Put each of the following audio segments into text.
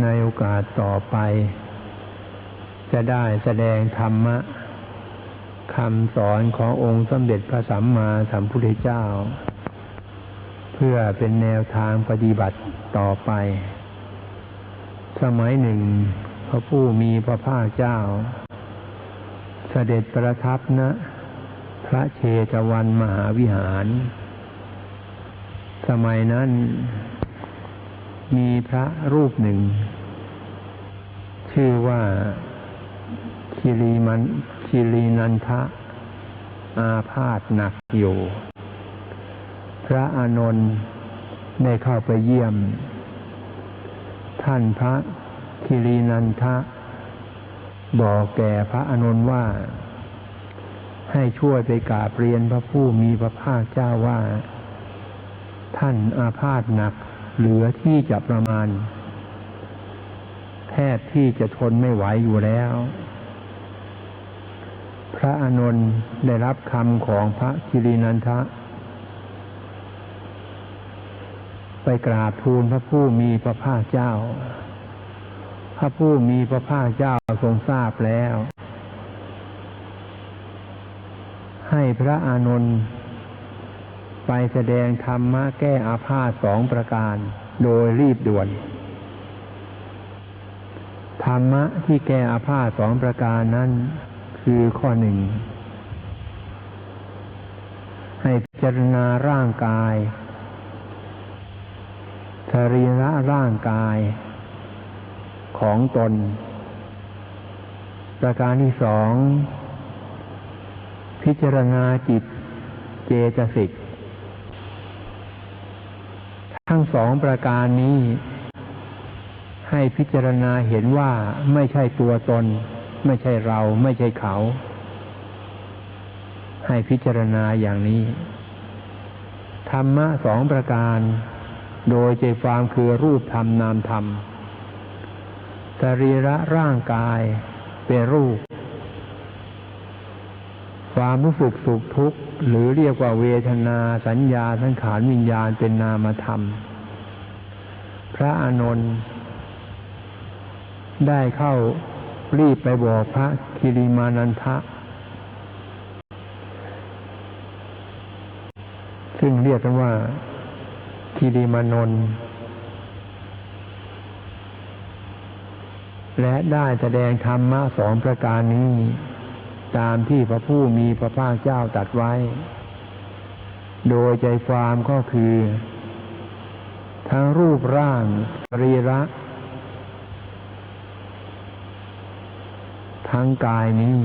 ในโอกาสต่อไป จะได้แสดงธรรมะคำสอนขององค์สมเด็จพระสัมมาสัมพุทธเจ้า เพื่อเป็นแนวทางปฏิบัติต่อไป สมัยหนึ่ง พระผู้มีพระภาคเจ้า เสด็จประทับณนะพระเชตวันมหาวิหาร สมัยนั้น มีพระรูปหนึ่ง ชื่อว่าคิริมันคิรินันทะ อาพาธหนักอยู่ พระอานนท์ได้เข้าไปเยี่ยม ท่านพระคิรินันทะ บอกแก่พระอานนท์ว่า ให้ช่วยไปกราบเรียนพระผู้มีพระภาคเจ้าว่า ท่านอาพาธหนัก เหลือที่จะประมาณ แพทย์ที่จะทนไม่ไหวอยู่แล้ว พระอานนท์ได้รับคำของพระคิรินันทะ ไปกราบทูลพระผู้มีพระภาคเจ้า พระผู้มีพระภาคเจ้าทรงทราบแล้ว ให้พระอานนท์ ไปแสดงธรรมะแก้อาพาธสองประการ โดยรีบด่วน ธรรมะที่แก้อาพาธสองประการนั้น คือข้อหนึ่ง ให้พิจารณาร่างกายสรีระร่างกายของตน ประการที่สอง พิจารณาจิตเจตสิก ทั้งสองประการนี้ ให้พิจารณาเห็นว่าไม่ใช่ตัวตน ไม่ใช่เราไม่ใช่เขา ให้พิจารณาอย่างนี้ ธรรมะสองประการ โดยใจความคือรูปธรรมนามธรรมสรีระร่างกายเป็นรูป ความรู้สึกสุขทุกข์ หรือเรียกว่าเวทนาสัญญาสังขารวิญญาณเป็นนามธรรม พระอานนท์ได้เข้ารีบไปบอกพระคิริมานันทะ ซึ่งเรียกกันว่าคิริมานนท์และได้แสดงธรรมะสองประการนี้ ตามที่พระผู้มีพระภาคเจ้าตัดไว้ โดยใจความก็คือ ทั้งรูปร่างรีระ ทั้งกายนี้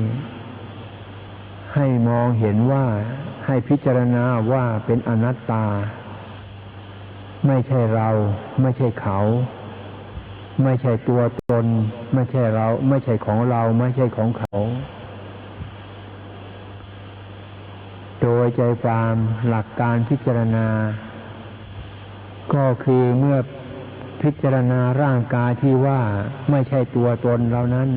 ให้มองเห็นว่าให้พิจารณาว่าเป็นอนัตตา ไม่ใช่เรา ไม่ใช่เขา ไม่ใช่ตัวตน ไม่ใช่เรา ไม่ใช่ของเรา ไม่ใช่ของเขา โดยใจความหลักการพิจารณา ก็คือเมื่อพิจารณาร่างกายที่ว่าไม่ใช่ตัวตนเรานั้น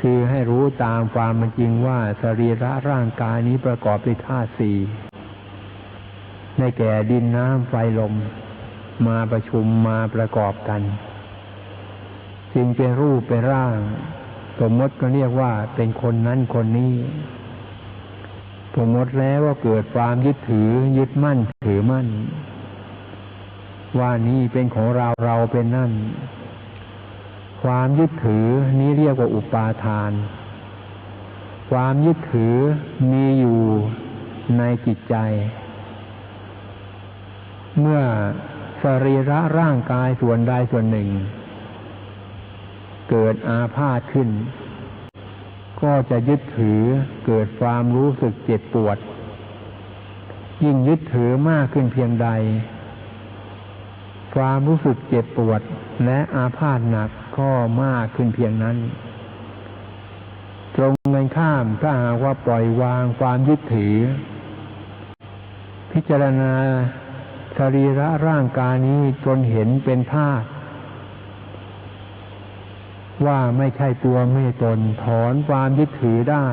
คือให้รู้ตามความเป็นจริงว่าสรีระร่างกายนี้ประกอบด้วยธาตุสี่ในแก่ดินน้ำไฟลม มาประชุมมาประกอบกันจึงเป็นรูปเป็นร่าง สมมติก็เรียกว่าเป็นคนนั้นคนนี้สมมติแล้วว่าเกิดความยึดถือยึดมั่นถือมั่น ว่านี่เป็นของเราเราเป็นนั่น ความยึดถือนี้เรียกว่าอุปาทาน ความยึดถือมีอยู่ในจิตใจ เมื่อสรีระร่างกายส่วนใดส่วนหนึ่ง เกิดอาพาธขึ้น ก็จะยึดถือเกิดความรู้สึกเจ็บปวด ยิ่งยึดถือมากขึ้นเพียงใด ความรู้สึกเจ็บปวดและอาพาธหนักก็มากขึ้นเพียงนั้น ตรงกันข้ามถ้าหากว่าปล่อยวางความยึดถือ พิจารณาสรีระร่างกายนี้จนเห็นเป็นธาตุว่าไม่ใช่ตัวไม่ตนถอนความยึดถือได้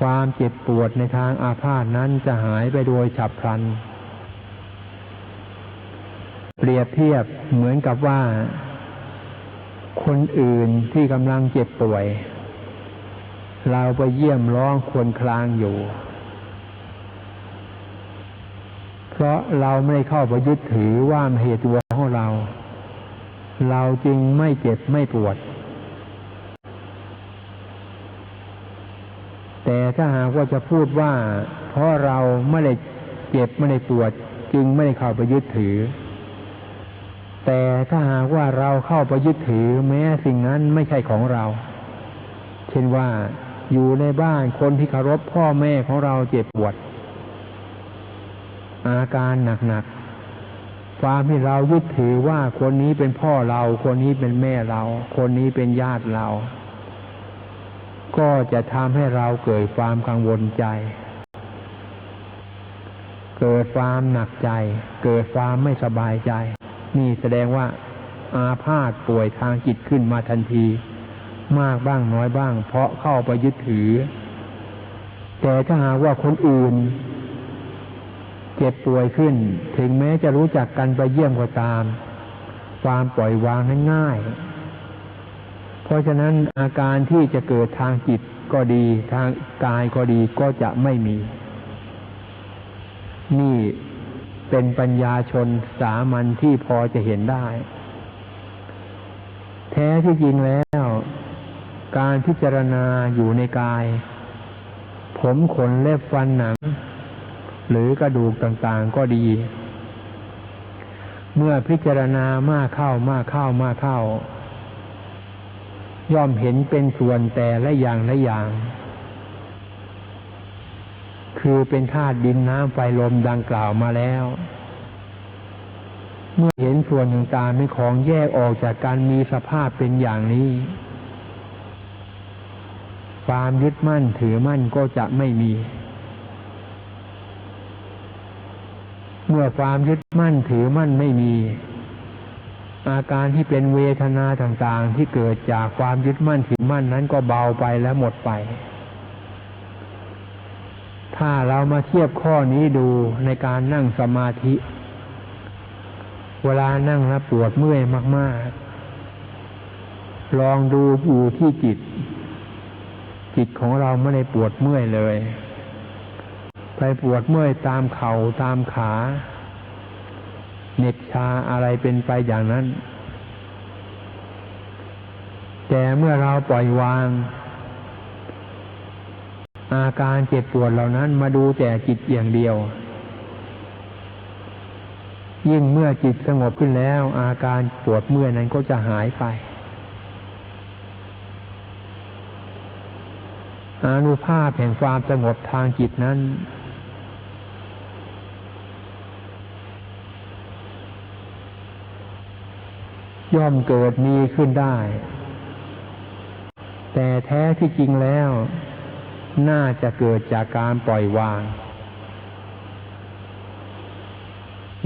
ความเจ็บปวดในทางอาพาธนั้นจะหายไปโดยฉับพลัน เปรียบเทียบเหมือนกับว่า คนอื่นที่กำลังเจ็บป่วย เราไปเยี่ยมร้องควรคลางอยู่ เพราะเราไม่ได้เข้าไปยึดถือว่าเหตุตัวของเรา เราจึงไม่เจ็บไม่ปวด แต่ถ้าหากว่าจะพูดว่า เพราะเราไม่ได้เจ็บไม่ได้ปวด จึงไม่ได้เข้าไปยึดถือ แต่ถ้าหากว่าเราเข้าไปยึดถือแม้สิ่งนั้นไม่ใช่ของเรา เช่นว่าอยู่ในบ้านคนที่เคารพพ่อแม่ของเราเจ็บปวด อาการหนักๆความที่เรายึดถือว่าคนนี้เป็นพ่อเรา คนนี้เป็นแม่เรา คนนี้เป็นญาติเรา ก็จะทำให้เราเกิดความกังวลใจ เกิดความหนักใจ เกิดความไม่สบายใจ นี่แสดงว่า อาพาธป่วยทางจิตขึ้นมาทันที มากบ้างน้อยบ้าง เพราะเข้าไปยึดถือ แต่ถ้าหากว่าคนอื่น เจ็บป่วยขึ้น ถึงแม้จะรู้จักกันไปเยี่ยมก็ตาม ความปล่อยวางนั้นง่าย เพราะฉะนั้นอาการที่จะเกิดทางจิตก็ดี ทางกายก็ดีก็จะไม่มี นี่ เป็นปัญญาชนสามัญที่พอจะเห็นได้ แท้ที่จริงแล้ว การพิจารณาอยู่ในกาย ผมขนเล็บฟันหนัง หรือกระดูกต่างๆก็ดี เมื่อพิจารณามากเข้ามากเข้ามากเข้า ย่อมเห็นเป็นส่วนแต่ละอย่างละอย่าง คือเป็นธาตุดินน้ำไฟลมดังกล่าวมาแล้ว เมื่อเห็นส่วนต่างๆเป็นของแยกออกจากการมีสภาพเป็นอย่างนี้ ความยึดมั่นถือมั่นก็จะไม่มี เมื่อความยึดมั่นถือมั่นไม่มี อาการที่เป็นเวทนาต่างๆที่เกิดจากความยึดมั่นถือมั่นนั้นก็เบาไปและหมดไป ถ้าเรามาเทียบข้อนี้ดูในการนั่งสมาธิ เวลานั่งแล้วปวดเมื่อยมาก ๆ ลองดูอยู่ที่จิต จิตของเราไม่ได้ปวดเมื่อยเลย ไปปวดเมื่อยตามเข่าตามขาเหน็บชาอะไรเป็นไปอย่างนั้น แต่เมื่อเราปล่อยวาง อาการเจ็บปวดเหล่านั้นมาดูแต่จิตอย่างเดียว ยิ่งเมื่อจิตสงบขึ้นแล้ว อาการปวดเมื่อนั้นก็จะหายไป อานุภาพแห่งความสงบทางจิตนั้น ย่อมเกิดมีขึ้นได้ แต่แท้ที่จริงแล้ว น่าจะเกิดจากการปล่อยวาง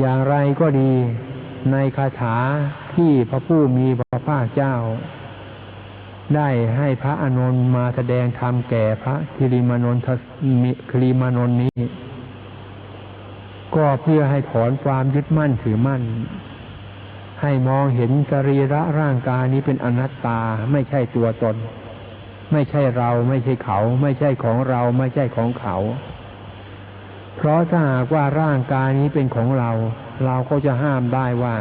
อย่างไรก็ดีในคาถาที่พระผู้มีพระภาคเจ้า ได้ให้พระอานนท์มาแสดงธรรมแก่พระคิริมานนทคิริมานนท์นี้ ก็เพื่อให้ถอนความยึดมั่นถือมั่น ให้มองเห็นสรีระร่างกายนี้เป็นอนัตตาไม่ใช่ตัวตน ไม่ใช่เราไม่ใช่เขา ไม่ใช่ของเราไม่ใช่ของเขา เพราะถ้าหากว่าร่างกายนี้เป็นของเรา เราก็จะห้ามได้ว่า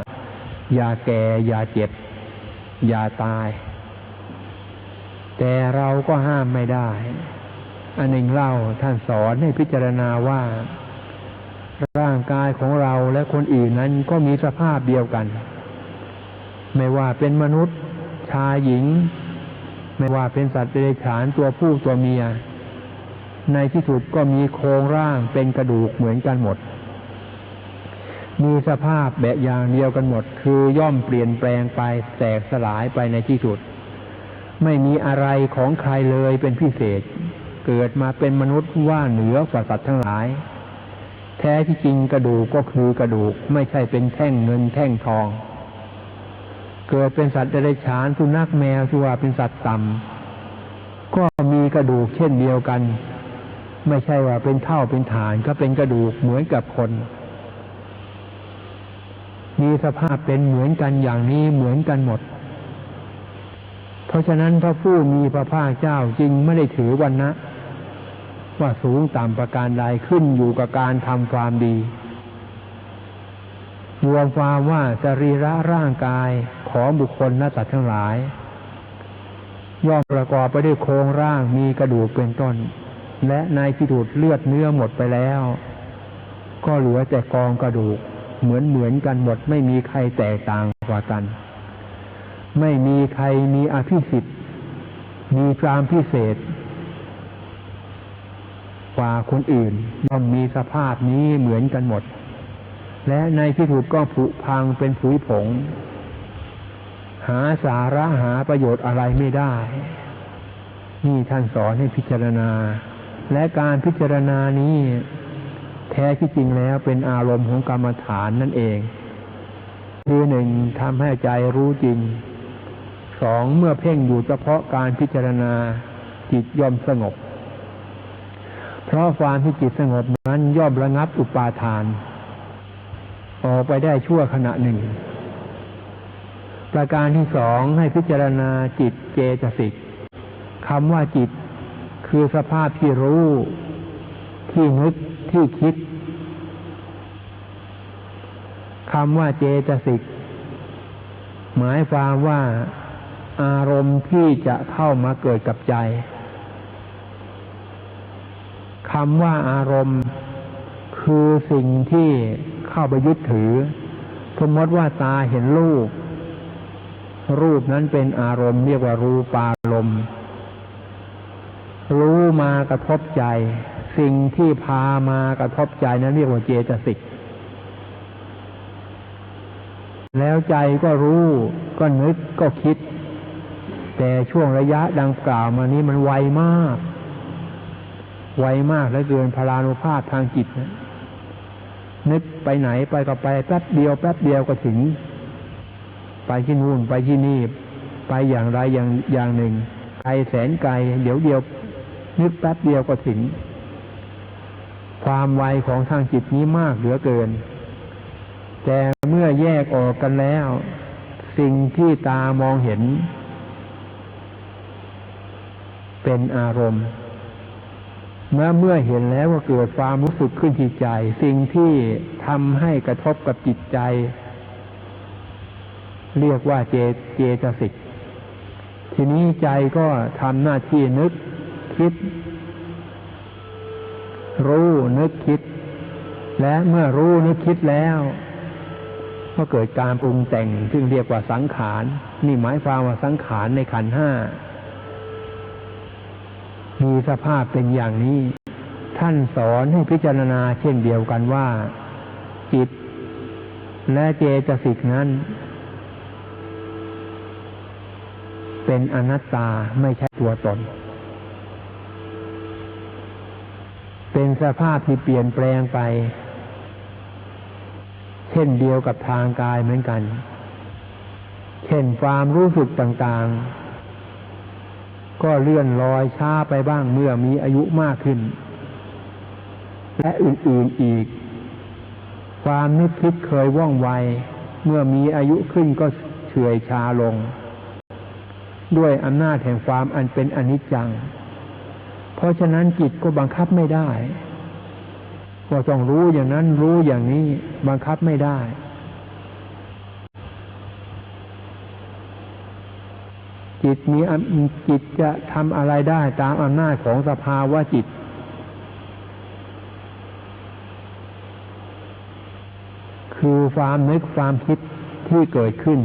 อย่าแก่ อย่าเจ็บ อย่าตาย แต่เราก็ห้ามไม่ได้ อันหนึ่งเล่าท่านสอนให้พิจารณาว่า ร่างกายของเราและคนอื่นนั้นก็มีสภาพเดียวกัน ไม่ว่าเป็นมนุษย์ชายหญิง ไม่ว่าเป็นสัตว์เดรัจฉานตัวผู้ตัวเมีย ในที่สุดก็มีโครงร่างเป็นกระดูกเหมือนกันหมด มีสภาพแบบอย่างเดียวกันหมด คือย่อมเปลี่ยนแปลงไปแตกสลายไปในที่สุด ไม่มีอะไรของใครเลยเป็นพิเศษ เกิดมาเป็นมนุษย์ว่าเหนือกว่าสัตว์ทั้งหลายแท้ที่จริงกระดูกก็คือกระดูกไม่ใช่เป็นแท่งเงินแท่งทอง เกิดเป็นสัตว์เดรัจฉานสุนัขแมวที่ว่าเป็นสัตว์ต่ำก็มีกระดูกเช่นเดียวกัน ไม่ใช่ว่าเป็นเท่าเป็นฐานก็เป็นกระดูกเหมือนกับคน มีสภาพเป็นเหมือนกันอย่างนี้เหมือนกันหมด เพราะฉะนั้นพระผู้มีพระภาคเจ้าจึงไม่ได้ถือวันนะว่าสูงต่ำประการใดขึ้นอยู่กับการทำความดี รวมความว่าสรีระร่างกายของบุคคลและสัตว์ทั้งหลาย ย่อมประกอบไปด้วยโครงร่างมีกระดูกเป็นต้น และในที่ดูดเลือดเนื้อหมดไปแล้ว ก็เหลือแต่กองกระดูกเหมือนเหมือนกันหมดไม่มีใครแตกต่างกว่ากัน ไม่มีใครมีอภิสิทธิ์มีความพิเศษ กว่าคนอื่นย่อมมีสภาพนี้เหมือนกันหมด และในที่ถูกก็ผุพังเป็นผุยผง หาสาระหาประโยชน์อะไรไม่ได้ นี่ท่านสอนให้พิจารณา และการพิจารณานี้ แท้ที่จริงแล้วเป็นอารมณ์ของกรรมฐานนั่นเองคือหนึ่งทำให้ใจรู้จริง สองเมื่อเพ่งอยู่เฉพาะการพิจารณาจิตย่อมสงบ เพราะความที่จิตสงบนั้นย่อมระงับอุปาทาน ออกไปได้ชั่วขณะหนึ่ง ประการที่สองให้พิจารณาจิตเจตสิกคำว่าจิตคือสภาพที่รู้ ที่นึกที่คิดคำว่าเจตสิกหมายความว่าอารมณ์ที่จะเข้ามาเกิดกับใจคำว่าอารมณ์ คือสิ่งที่ เข้าไปยึดถือ สมมติว่าตาเห็นรูป รูปนั้นเป็นอารมณ์เรียกว่ารูปารมณ์รู้มากระทบใจ สิ่งที่พามากระทบใจนั้นเรียกว่าเจตสิกแล้วใจก็รู้ก็นึกก็คิด แต่ช่วงระยะดังกล่าวมานี้มันไวมาก ไวมากและเกินพลานุภาพทางจิตนะ นึกไปไหนไปก็ไปแป๊บเดียวแป๊บเดียวก็ถึง ไปที่นู่นไปที่นี่ ไปอย่างไรอย่างอย่างหนึ่งไกลแสนไกลเดี๋ยวเดียว นึกแป๊บเดียวก็ถึง ความไวของทางจิตนี้มากเหลือเกิน แต่เมื่อแยกออกกันแล้ว สิ่งที่ตามองเห็น เป็นอารมณ์ เมื่อเมื่อเห็นแล้วก็เกิดความรู้สึกขึ้นที่ใจ สิ่งที่ทำให้กระทบกับจิตใจ เรียกว่าเจเจตสิกทีนี้ใจก็ทำหน้าที่นึกคิด รู้นึกคิด และเมื่อรู้นึกคิดแล้ว ก็เกิดการปรุงแต่งซึ่งเรียกว่าสังขาร นี่หมายความว่าสังขารในขันห้า มีสภาพเป็นอย่างนี้ ท่านสอนให้พิจารณาเช่นเดียวกันว่า จิต และเจตสิกนั้น เป็นอนัตตาไม่ใช่ตัวตน เป็นสภาพที่เปลี่ยนแปลงไป เช่นเดียวกับทางกายเหมือนกัน เช่นความรู้สึกต่างๆ ก็เลื่อนลอยช้าไปบ้างเมื่อมีอายุมากขึ้น และอื่นๆอีก ความนึกคิดเคยว่องไว เมื่อมีอายุขึ้นก็เฉื่อยชาลง ด้วยอำนาจแห่งความอันเป็นอนิจจัง เพราะฉะนั้นจิตก็บังคับไม่ได้ ก็ต้องรู้อย่างนั้นรู้อย่างนี้บังคับไม่ได้ จิตมีจิตจะทำอะไรได้ตามอำนาจของสภาวะจิต คือความนึกความคิดที่เกิดขึ้น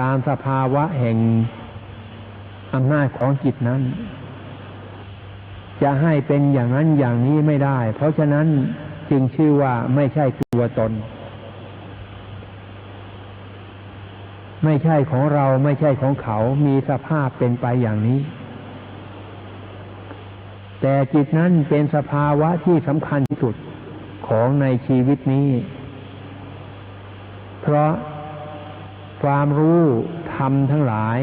ตามสภาวะแห่งอำนาจของจิตนั้น จะให้เป็นอย่างนั้นอย่างนี้ไม่ได้ เพราะฉะนั้นจึงชื่อว่าไม่ใช่ตัวตน ไม่ใช่ของเราไม่ใช่ของเขามีสภาพเป็นไปอย่างนี้ แต่จิตนั้นเป็นสภาวะที่สำคัญที่สุดของในชีวิตนี้ เพราะความรู้ธรรมทั้งหลาย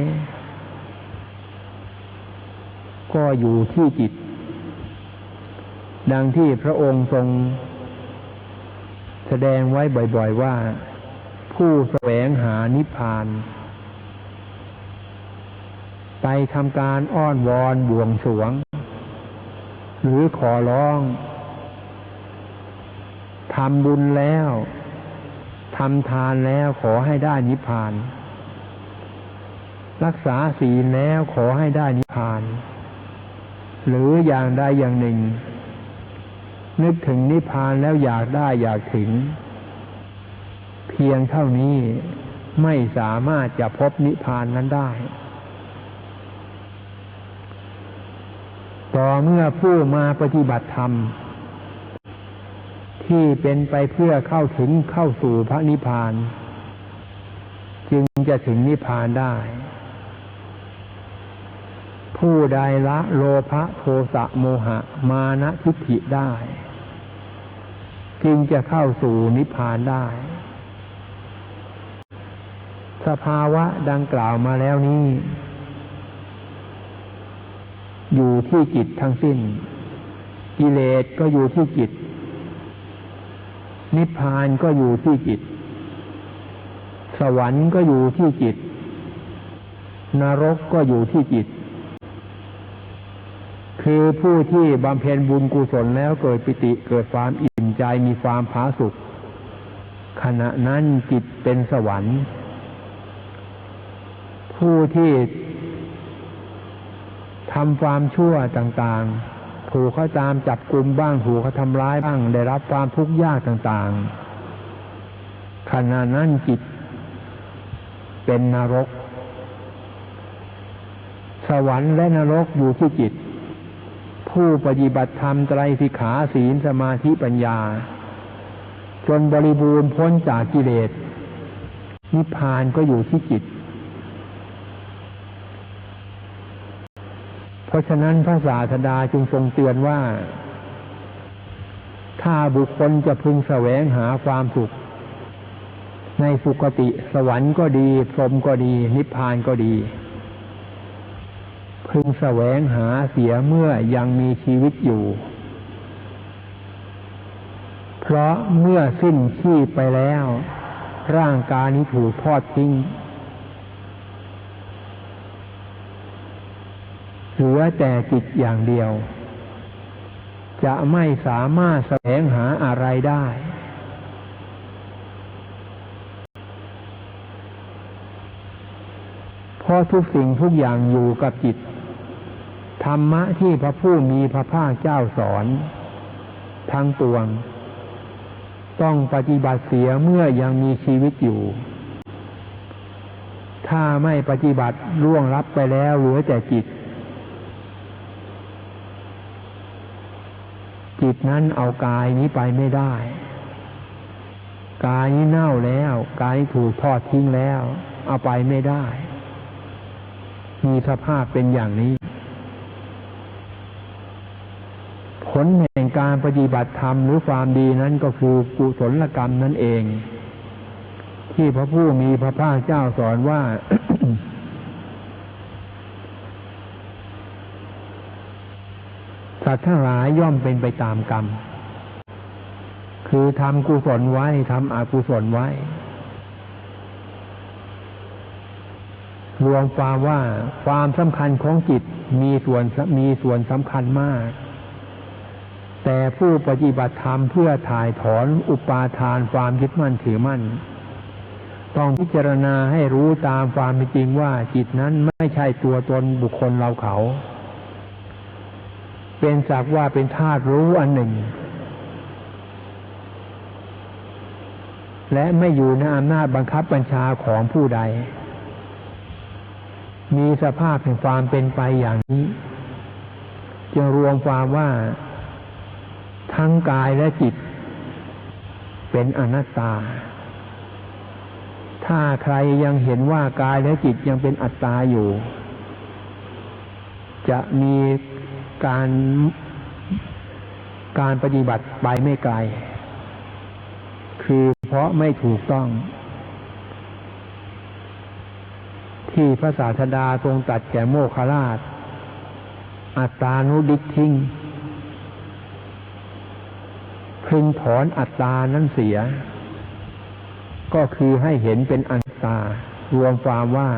ก็อยู่ที่จิต ดังที่พระองค์ทรงแสดงไว้บ่อย ๆว่า ผู้แสวงหานิพพาน ไปทำการอ้อนวอนบวงสวง หรือขอร้องทำบุญแล้วทำทานแล้วขอให้ได้นิพพาน รักษาศีลแล้วขอให้ได้นิพพาน หรืออย่างใดอย่างหนึ่ง นึกถึงนิพพานแล้วอยากได้อยากถึง เพียงเท่านี้ไม่สามารถจะพบนิพพานนั้นได้ ต่อเมื่อผู้มาปฏิบัติธรรม ที่เป็นไปเพื่อเข้าถึงเข้าสู่พระนิพพาน จึงจะถึงนิพพานได้ ผู้ใดละโลภะโทสะโมหะ มานะทิฏฐิได้ จึงจะเข้าสู่นิพพานได้ สภาวะดังกล่าวมาแล้วนี้ อยู่ที่จิตทั้งสิ้น กิเลสก็อยู่ที่จิต นิพพานก็อยู่ที่จิต สวรรค์ก็อยู่ที่จิต นรกก็อยู่ที่จิต คือผู้ที่บำเพ็ญบุญกุศลแล้วเกิดปิติเกิดความอิ่มใจมีความผาสุกขณะนั้นจิตเป็นสวรรค์ ผู้ที่ทำความชั่วต่างๆ ถูกเขาตามจับกลุ่มบ้าง ถูกเขาทำร้ายบ้าง ได้รับความทุกข์ยากต่างๆ ขณะนั้นจิต เป็นนรก สวรรค์และนรกอยู่ที่จิต ผู้ปฏิบัติธรรมไตรสิกขาศีลสมาธิปัญญา จนบริบูรณ์พ้นจากกิเลส นิพพานก็อยู่ที่จิต เพ ราะฉะนั้นพระศาสดาจึงทรงเตือนว่า ถ้าบุคคลจะพึงแสวงหาความสุข ในสุคติสวรรค์ก็ดี พรหมก็ดี นิพพานก็ดี พึงแสวงหาเสียเมื่อยังมีชีวิตอยู่ เพราะเมื่อสิ้นชีพไปแล้ว ร่างกายนี้ถูกทอดทิ้ง หลือแต่จิตอย่างเดียว จะไม่สามารถแสวงหาอะไรได้ เพราะทุกสิ่งทุกอย่างอยู่กับจิต ธรรมะที่พระผู้มีพระภาคเจ้าสอน ทั้งปวง ต้องปฏิบัติเสียเมื่อยังมีชีวิตอยู่ถ้าไม่ปฏิบัติล่วงรับไปแล้วเหลือแต่จิต จิตนั้นเอากายนี้ไปไม่ได้ กายนี้เน่าแล้ว กายนี้ถูกทอดทิ้งแล้ว เอาไปไม่ได้ มีสภาพเป็นอย่างนี้ ผลแห่งการปฏิบัติธรรมหรือความดีนั้นก็คือกุศลกรรมนั่นเอง ที่พระผู้มีพระภาคเจ้าสอนว่า สัตว์ทั้งหลายย่อมเป็นไปตามกรรม คือทำกุศลไว้ทำอกุศลไว้ รวมความว่าความสำคัญของจิตมีส่วนมีส่วนสำคัญมาก แต่ผู้ปฏิบัติธรรมเพื่อถ่ายถอนอุปาทานความยึดมั่นถือมั่น ต้องพิจารณาให้รู้ตามความเป็นจริงว่าจิตนั้นไม่ใช่ตัวตนบุคคลเราเขา เป็นสักว่าเป็นธาตุรู้อันหนึ่ง และไม่อยู่ในอำนาจบังคับบัญชาของผู้ใด มีสภาพแห่งความเป็นไปอย่างนี้ จึงรวมความว่าทั้งกายและจิต เป็นอนัตตา ถ้าใครยังเห็นว่ากายและจิตยังเป็นอัตตาอยู่ จะมี การการปฏิบัติไปไม่ไกล คือเพราะไม่ถูกต้อง ที่พระศาสดาทรงตัดแก่โมคราช อัตตานุดิทิ้งพึงถอนอัตตานั้นเสีย ก็คือให้เห็นเป็นอัตตารวมความว่า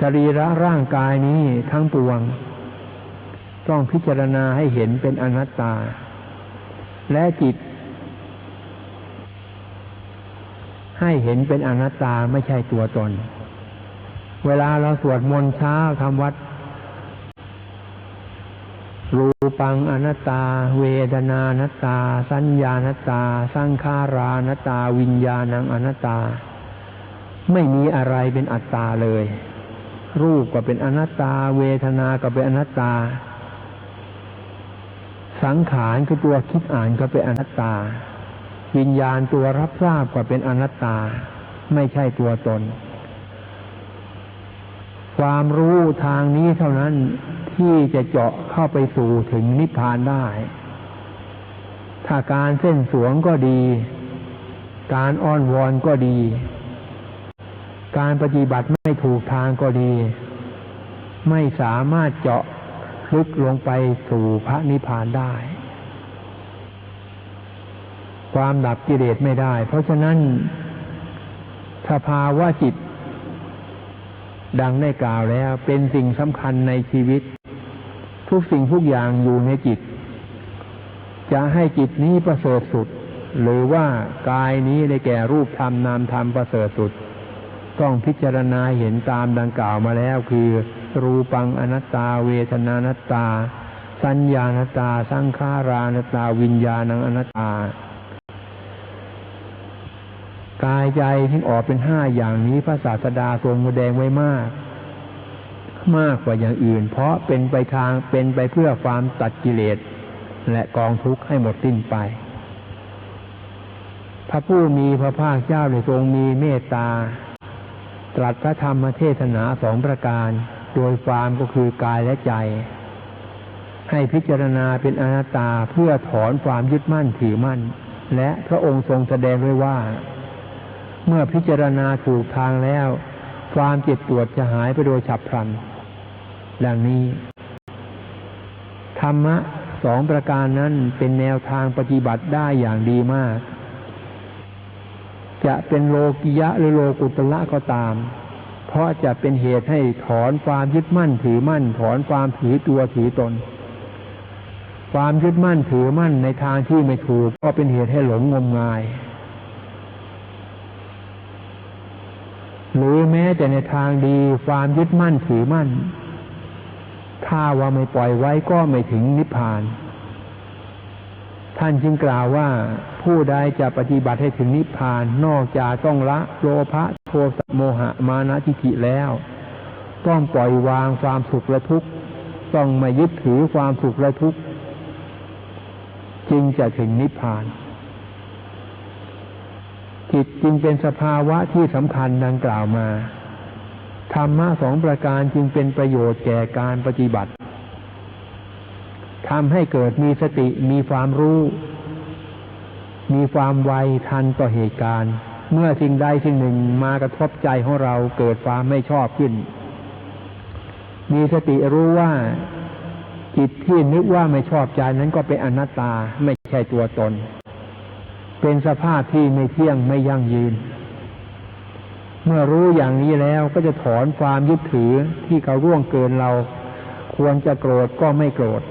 สรีระร่างกายนี้ทั้งปวง ต้องพิจารณาให้เห็นเป็นอนัตตา และจิต ให้เห็นเป็นอนัตตาไม่ใช่ตัวตน เวลาเราสวดมนต์เช้าทำวัด รูปังอนัตตา เวทนานัตตา สัญญานัตตา สังขารานัตตา วิญญาณังอนัตตา ไม่มีอะไรเป็นอัตตาเลย รูปก็เป็นอนัตตา เวทนาก็เป็นอนัตตา สังขารคือตัวคิดอ่านก็เป็นอนัตตา วิญญาณตัวรับทราบก็เป็นอนัตตา ไม่ใช่ตัวตน ความรู้ทางนี้เท่านั้นที่จะเจาะเข้าไปสู่ถึงนิพพานได้ ถ้าการเส้นสวงก็ดี การอ้อนวอนก็ดี การปฏิบัติไม่ถูกทางก็ดี ไม่สามารถเจาะ ลึกลงไปสู่พระนิพพานได้ ความดับกิเลสไม่ได้ เพราะฉะนั้นสภาวะจิต ดังได้กล่าวแล้ว เป็นสิ่งสำคัญในชีวิต ทุกสิ่งทุกอย่างอยู่ในจิต จะให้จิตนี้ประเสริฐสุด หรือว่ากายนี้ได้แก่รูปธรรมนามธรรมประเสริฐสุด ต้องพิจารณาเห็นตามดังกล่าวมาแล้วคือ รูปังอนัตตา เวทนานัตตา สัญญานัตตา สังขารานัตตา วิญญาณังอนัตตากายใจที่ออกเป็นห้าอย่างนี้พระศาสดาทรงแสดงไว้มาก มากกว่าอย่างอื่น เพราะเป็นไปทางเป็นไปเพื่อความตัดกิเลส และกองทุกข์ให้หมดสิ้นไป พระผู้มีพระภาคเจ้าได้ทรงมีเมตตา ตรัสพระธรรมเทศนาสองประการ โดยความก็คือกายและใจ ให้พิจารณาเป็นอนัตตาเพื่อถอนความยึดมั่นถือมั่น และพระองค์ทรงแสดงไว้ว่า เมื่อพิจารณาถูกทางแล้ว ความเจ็บปวดจะหายไปโดยฉับพลันดังนี้ ธรรมะสองประการนั้นเป็นแนวทางปฏิบัติได้อย่างดีมาก จะเป็นโลกิยะหรือโลกุตละก็ตาม เพราะจะเป็นเหตุให้ถอนความยึดมั่นถือมั่น ถอนความถือตัวถือตน ความยึดมั่นถือมั่นในทางที่ไม่ถูก ก็เป็นเหตุให้หลงงมงาย หรือแม้แต่ในทางดีความยึดมั่นถือมั่น ถ้าว่าไม่ปล่อยไว้ก็ไม่ถึงนิพพาน ท่านจึงกล่าวว่าผู้ใดจะปฏิบัติให้ถึงนิพพานนอกจากต้องละโลภะ ทสะโมหะมานะทิฏฐิแล้ว ต้องปล่อยวางความสุขและทุกข์ต้องไม่ยึดถือความสุขและทุกข์จึงจะถึงนิพพานจิตจึงเป็นสภาวะที่สำคัญดังกล่าวมาธรรมะสองประการจึงเป็นประโยชน์แก่การปฏิบัติทำให้เกิดมีสติมีความรู้ มีความไวทันต่อเหตุการณ์ เมื่อสิ่งใดสิ่งหนึ่งมากระทบใจของเราเกิดความไม่ชอบขึ้น มีสติรู้ว่าจิตที่นึกว่าไม่ชอบใจนั้นก็เป็นอนัตตาไม่ใช่ตัวตน เป็นสภาพที่ไม่เที่ยงไม่ยั่งยืน เมื่อรู้อย่างนี้แล้วก็จะถอนความยึดถือที่เขาร่วงเกินเรา ควรจะโกรธก็ไม่โกรธ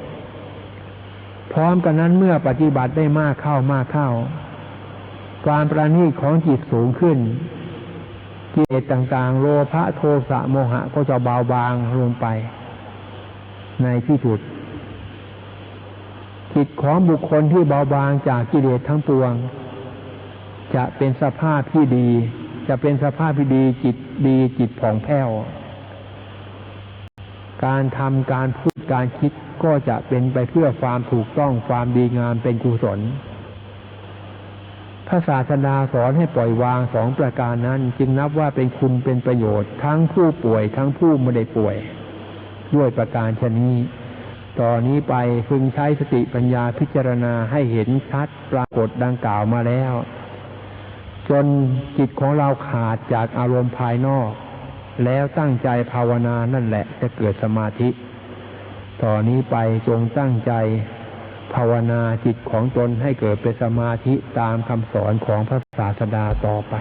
พร้อมกันนั้นเมื่อปฏิบัติได้มากเข้ามากเข้า ความประณีตของจิตสูงขึ้นกิเลสต่างๆ โลภะโทสะโมหะก็จะเบาบางลงไป ในที่สุดจิตของบุคคลที่เบาบางจากกิเลสทั้งปวง จะเป็นสภาพที่ดี จะเป็นสภาพที่ดีจิตดีจิตผ่องแผ้ว การทำการพูดการคิดก็จะเป็นไปเพื่อความถูกต้องความดีงามเป็นกุศล ระศาสดาสอนให้ปล่อยวางสองประการนั้น จึงนับว่าเป็นคุณเป็นประโยชน์ ทั้งผู้ป่วยทั้งผู้ไม่ได้ป่วย ด้วยประการชนี้ต่อนนี้ไปพึงใช้สติปัญญาพิจารณาให้เห็นชัดปรากฏดังกล่าวมาแล้ว จนจิตของเราขาดจากอารมณ์ภายนอก แล้วตั้งใจภาวนานั่นแหละจะเกิดสมาธิ ต่อนนี้ไปจงตั้งใจ ภาวนาจิตของตนให้เกิดเป็นสมาธิตามคำสอนของพระศาสดาต่อไป